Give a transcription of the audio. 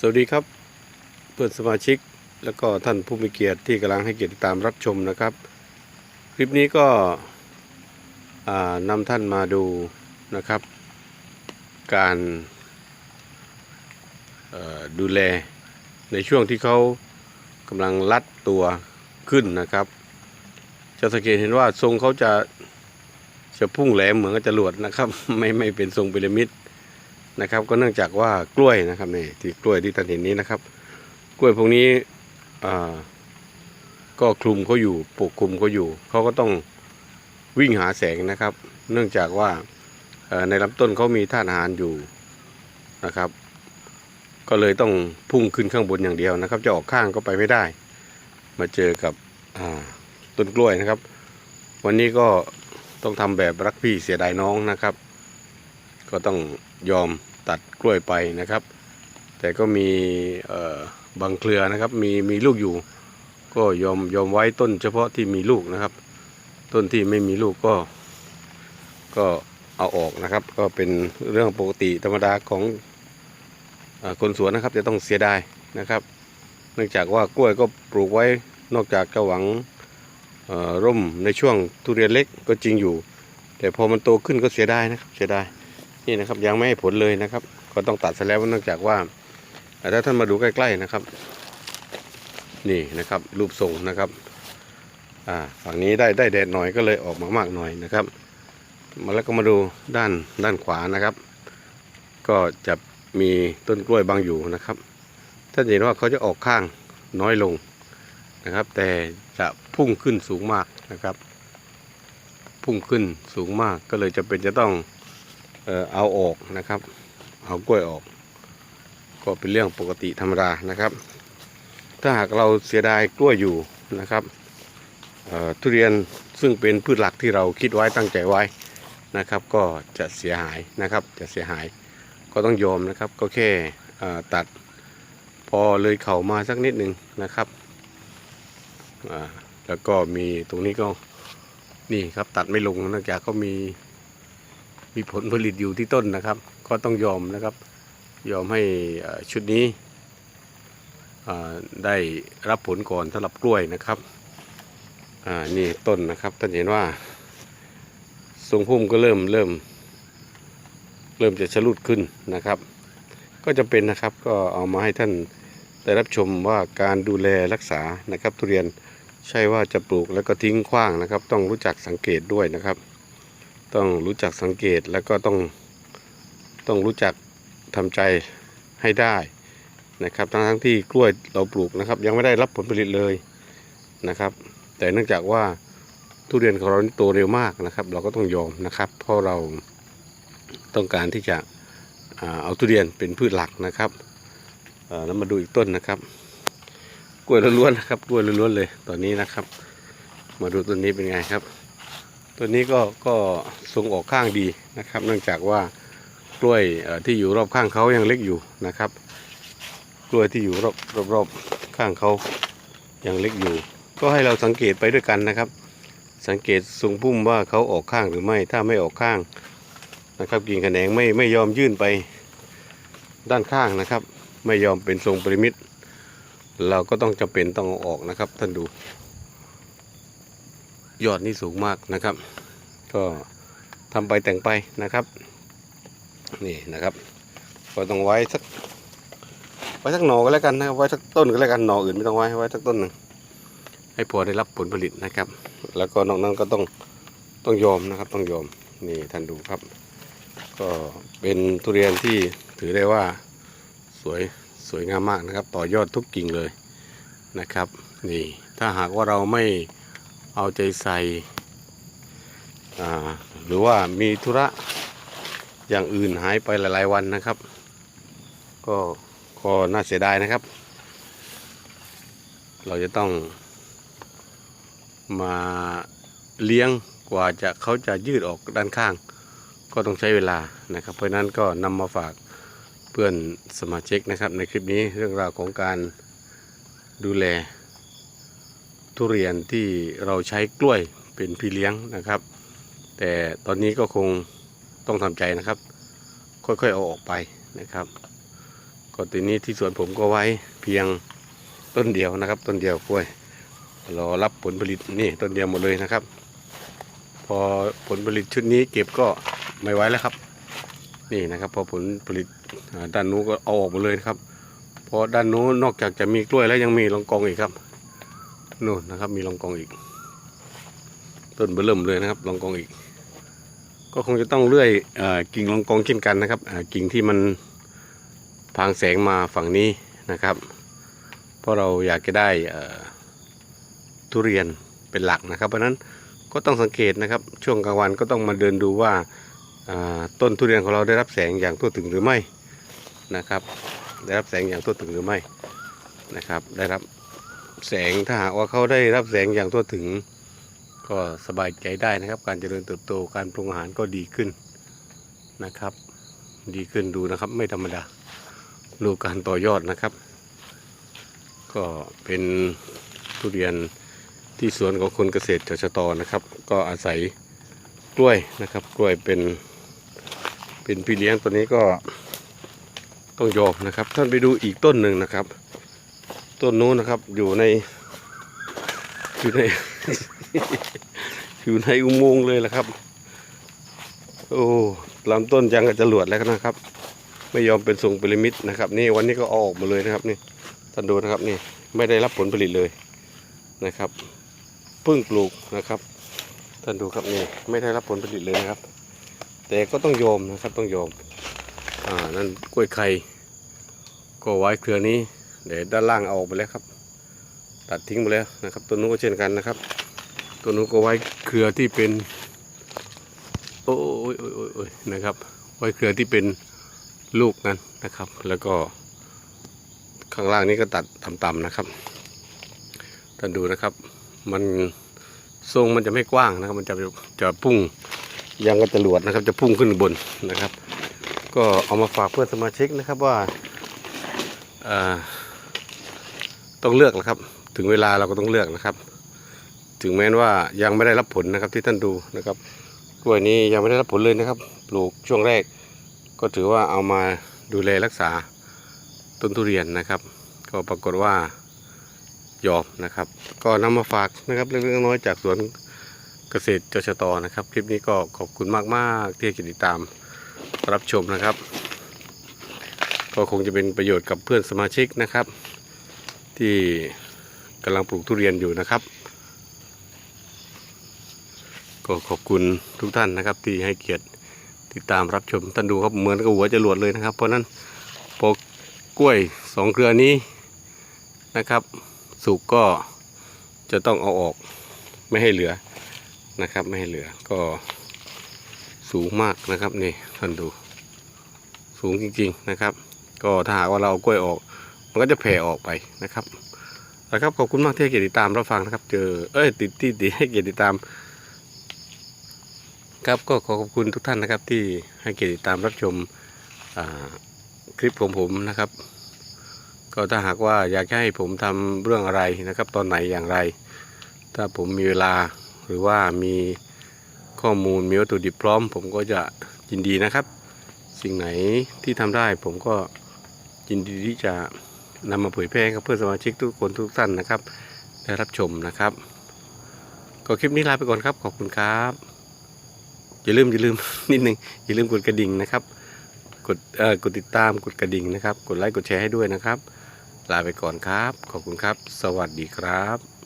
สวัสดีครับ เพื่อนสมาชิกแล้วก็ท่านผู้มีเกียรติที่กำลังให้เกียรติตามรับชมนะครับ คลิปนี้ก็นำท่านมาดูนะครับ การดูแลในช่วงที่เขากำลังลัดตัวขึ้นนะครับ จะสังเกตเห็นว่าทรงเขาจะจะพุ่งแหลมเหมือนกับจรวดนะครับ ไม่ไม่เป็นทรงพีระมิด นะครับ ก็เนื่องจากว่ากล้วยนะครับนี่ที่กล้วยที่ท่านเห็นนี้นะครับ กล้วยพวกนี้ก็คลุมเขาอยู่ปกคลุมเขาอยู่เขาก็ต้องวิ่งหาแสงนะครับ เนื่องจากว่าในลำต้นเขามีธาตุอาหารอยู่นะครับ ก็เลยต้องพุ่งขึ้นข้างบนอย่างเดียวนะครับ จะออกข้างก็ไปไม่ได้ มาเจอกับต้นกล้วยนะครับ วันนี้ก็ต้องทำแบบรักพี่เสียดายน้องนะครับ ก็ต้องยอมตัดกล้วยไปนะครับ แต่ก็มีบางเครือนะครับมีมีลูกอยู่ ก็ยอมยอมไว้ต้นเฉพาะที่มีลูกนะครับ ต้นที่ไม่มีลูกก็ ก็เอาออกนะครับ ก็เป็นเรื่องปกติธรรมดาของอคนสวนนะครับจะต้องเสียดายนะครับ เนื่องจากว่ากล้วยก็ปลูกไว้นอกจากจะหวังร่มในช่วงทุเรียนเล็กก็จริงอยู่ แต่พอมันโตขึ้นก็เสียดายนะครับเสียดาย นี่นะครับ ยังไม่ให้ผลเลยนะครับ ก็ต้องตัดซะแล้วเนื่องจากว่าอ่าถ้าท่านมาดูใกล้ๆนะครับ นี่นะครับ รูปทรงนะครับอ่าฝั่งนี้ได้ได้แดดหน่อยก็เลยออกมามากหน่อยนะครับ มาแล้วก็มาดูด้านด้านขวานะครับ ก็จะมีต้นกล้วยบางอยู่นะครับท่านเห็นว่าเขาจะออกข้างน้อยลงนะครับ แต่จะพุ่งขึ้นสูงมากนะครับ พุ่งขึ้นสูงมากก็เลยจะเป็นจะต้อง เอ่อเอาออกนะครับ เอากล้วยออก ก็เป็นเรื่องปกติธรรมดานะครับ ถ้าหากเราเสียดายกล้วยอยู่นะครับเอ่อทุเรียนซึ่งเป็นพืชหลักที่เราคิดไว้ตั้งใจไว้นะครับ ก็จะเสียหายนะครับ จะเสียหายก็ต้องยอมนะครับ ก็แค่ตัดพอเลยเข่ามาสักนิดหนึ่งนะครับแล้วก็มีตรงนี้ก็นี่ครับตัดไม่ลงนองจากเขามี มีผลผลิตอยู่ที่ต้นนะครับ ก็ต้องยอมนะครับ ยอมให้ชุดนี้ได้รับผลก่อนสำหรับกล้วยนะครับนี่ต้นนะครับท่านเห็นว่า ทรงพุ่มก็เริ่มเริ่ม เริ่มจะชะลุดขึ้นนะครับ ก็จะเป็นนะครับก็เอามาให้ท่านได้รับชมว่าการดูแลรักษานะครับ ทุเรียนใช่ว่าจะปลูกแล้วก็ทิ้งขว้างนะครับ ต้องรู้จักสังเกตด้วยนะครับ ต้องรู้จักสังเกตแล้วก็ต้องต้องรู้จักทำใจให้ได้นะครับ ทั้งทั้งที่กล้วยเราปลูกนะครับ ยังไม่ได้รับผลผลิตเลยนะครับ แต่เนื่องจากว่าทุเรียนของเราโตเร็วมากนะครับ เราก็ต้องยอมนะครับ เพราะเราต้องการที่จะเอาทุเรียนเป็นพืชหลักนะครับแล้วมาดูอีกต้นนะครับ กล้วยล้วนๆนะครับ กล้วยล้วนๆเลยตอนนี้นะครับ มาดูต้นนี้เป็นไงครับ ตัวนี้ก็ก็ทรงออกข้างดีนะครับ เนื่องจากว่ากล้วยที่อยู่รอบข้างเขายังเล็กอยู่นะครับ กล้วยที่อยู่รอบรอบรอบข้างเขายังเล็กอยู่ ก็ให้เราสังเกตไปด้วยกันนะครับ สังเกตทรงพุ่มว่าเขาออกข้างหรือไม่ ถ้าไม่ออกข้างนะครับกิ่งแขนงไม่ไม่ยอมยื่นไปด้านข้างนะครับ ไม่ยอมเป็นทรงปริมิตเราก็ต้องจำเป็นต้องออกนะครับท่านดู ยอดนี่สูงมากนะครับ ก็ทำไปแต่งไปนะครับ นี่นะครับ ก็ต้องไว้สักไว้สักหน่อก็แล้วกันนะครับไว้สักต้นก็แล้วกันหน่ออื่นไม่ต้องไว้ไว้สักต้นหนึ่งให้พอได้รับผลผลิตนะครับ แล้วก็นอกนั้นก็ต้องต้องยอมนะครับ ต้องยอมนี่ท่านดูครับ ก็เป็นทุเรียนที่ถือได้ว่าสวยสวยงามมากนะครับ ต่อยอดทุกกิ่งเลยนะครับ นี่ถ้าหากว่าเราไม่ เอาใจใส่หรือว่ามีธุระอย่างอื่นหายไปหลาย ๆ วันนะครับ ก็ก็น่าเสียดายนะครับ เราจะต้องมาเลี้ยงกว่าจะเขาจะยืดออกด้านข้าง ก็ต้องใช้เวลานะครับ เพราะนั้นก็นำมาฝากเพื่อนสมาชิกนะครับ ในคลิปนี้เรื่องราวของการดูแล ทุเรียนที่เราใช้กล้วยเป็นพี่เลี้ยงนะครับ แต่ตอนนี้ก็คงต้องทำใจนะครับ ค่อยๆเอาออกไปนะครับกก็ทีนี้ที่สวนผมก็ไว้เพียงต้นเดียวนะครับ ต้นเดียวกล้วยรอรับผลผลิตนี่ต้นเดียวหมดเลยนะครับ พอผลผลิตชุดนี้เก็บก็ไม่ไหวแล้วครับ นี่นะครับ พอผลผลิตด้านนู้นก็เอาออกหมดเลยนะครับ เพราะด้านนู้นนอกจากจะมีกล้วยแล้วยังมีรองกองอีกครับ นู่นนะครับ มีรองกองอีก ต้นเบอร์เริ่มเลยนะครับรองกองอีก ก็คงจะต้องเลื่อยอกิ่งรองกองเช่นกันนะครับกิ่งที่มันพางแสงมาฝั่งนี้นะครับ เพราะเราอยากจะได้ทุเรียนเป็นหลักนะครับเพราะนั้นก็ต้องสังเกตนะครับ ช่วงกลางวันก็ต้องมาเดินดูว่าอ่าต้นทุเรียนของเราได้รับแสงอย่างทั่วถึงหรือไม่นะครับ ได้รับแสงอย่างทั่วถึงหรือไม่นะครับ ได้รับ แสงถ้าหากว่าเขาได้รับแสงอย่างทั่วถึง ก็สบายใจได้นะครับ การเจริญเติบโตการปรุงอาหารก็ดีขึ้นนะครับ ดีขึ้นดูนะครับ ไม่ธรรมดาดูการต่อยอดนะครับ ก็เป็นทุเรียนที่สวนของคนเกษตรจชตนะครับ ก็อาศัยกล้วยนะครับ กล้วยเป็นเป็นพี่เลี้ยงตัวนี้ก็ต้องยอมนะครับ ท่านไปดูอีกต้นหนึ่งนะครับ ต้นนู้นนะครับอยู่ใน อยู่ใน อยู่ในอุโมงค์เลยแหละครับ โอ้ลำต้นยังกับจรวดแล้วนะครับ ไม่ยอมเป็นทรงพีระมิดนะครับ นี่วันนี้ก็อออกมาเลยนะครับนี่ท่านดูนะครับนี่ไม่ได้รับผลผลิตเลยนะครับเพิ่งปลูกนะครับท่านดูครับนี่ไม่ได้รับผลผลิตเลยนะครับ แต่ก็ต้องยอมนะครับต้องยอมอ่านั่นกล้วยไข่ก็ไว้เครือนี้ เดี๋ยวด้านล่างเอาออกไปแล้วครับ ตัดทิ้งไปแล้วนะครับ ตัวนู้นก็เช่นกันนะครับ ตัวนู้นก็ไว้เครือที่เป็น โอ้ยโอ้ยโอ้ยโอ้ยนะครับ ไว้เครือที่เป็นลูกนั้นนะครับ แล้วก็ข้างล่างนี้ก็ตัดต่ำๆนะครับท่านดูนะครับ มันทรงมันจะไม่กว้างนะครับ มันจะจะพุ่งยังก็จะหลวดนะครับ จะพุ่งขึ้นบนนะครับ ก็เอามาฝากเพื่อนสมาชิกนะครับว่าอ่า ต้องเลือกนะครับ ถึงเวลาเราก็ต้องเลือกนะครับ ถึงแม้ว่ายังไม่ได้รับผลนะครับที่ท่านดูนะครับกล้วยนี้ยังไม่ได้รับผลเลยนะครับ ปลูกช่วงแรก ก็ถือว่าเอามาดูแลรักษาต้นทุเรียนนะครับ ก็ปรากฏว่ายอมนะครับ ก็นำมาฝากนะครับเล็กๆน้อยๆจากสวนเกษตรจชตนะครับ คลิปนี้ก็ขอบคุณมากๆที่ให้ติดตามรับชมนะครับ ก็คงจะเป็นประโยชน์กับเพื่อนสมาชิกนะครับ ที่กำลังปลูกทุเรียนอยู่นะครับ ก็ขอบคุณทุกท่านนะครับ ที่ให้เกียรติติดตามรับชมท่านดูครับเหมือนกับหัวจรวดเลยนะครับ เพราะนั้นพอกล้วยสองเครือนี้นะครับ สุกก็จะต้องเอาออกไม่ให้เหลือนะครับ ไม่ให้เหลือก็สูงมากนะครับนี่ท่านดูสูงจริงๆนะครับ ก็ถ้าหากว่าเราเอากล้วยออก มันก็จะแผ่ออกไปนะครับนะครับขอบคุณมากที่ให้เกียรติติดตามรับฟังนะครับ เจอเอ้ยติดที่ติดให้เกียรติติดตาม ครับก็ขอขอบคุณทุกท่านนะครับ ที่ให้เกียรติติดตามรับชมคลิปของผมนะครับ ก็ถ้าหากว่าอยากให้ผมทำเรื่องอะไรนะครับ ตอนไหนอย่างไร ถ้าผมมีเวลาหรือว่ามีข้อมูลมีวัตถุดิบพร้อม ผมก็จะยินดีนะครับ สิ่งไหนที่ทำได้ผมก็ยินดีที่จะ นำมาเผยแพร่ให้กับเพื่อนสมาชิกทุกคนทุกท่านนะครับ ได้รับชมนะครับ ก็คลิปนี้ลาไปก่อนครับ ขอบคุณครับ อย่าลืมอย่าลืมนิดนึงอย่าลืมกดกระดิ่งนะครับ กดเอ่อกดติดตามกดกระดิ่งนะครับ กดไลค์กดแชร์ให้ด้วยนะครับ ลาไปก่อนครับ ขอบคุณครับ สวัสดีครับ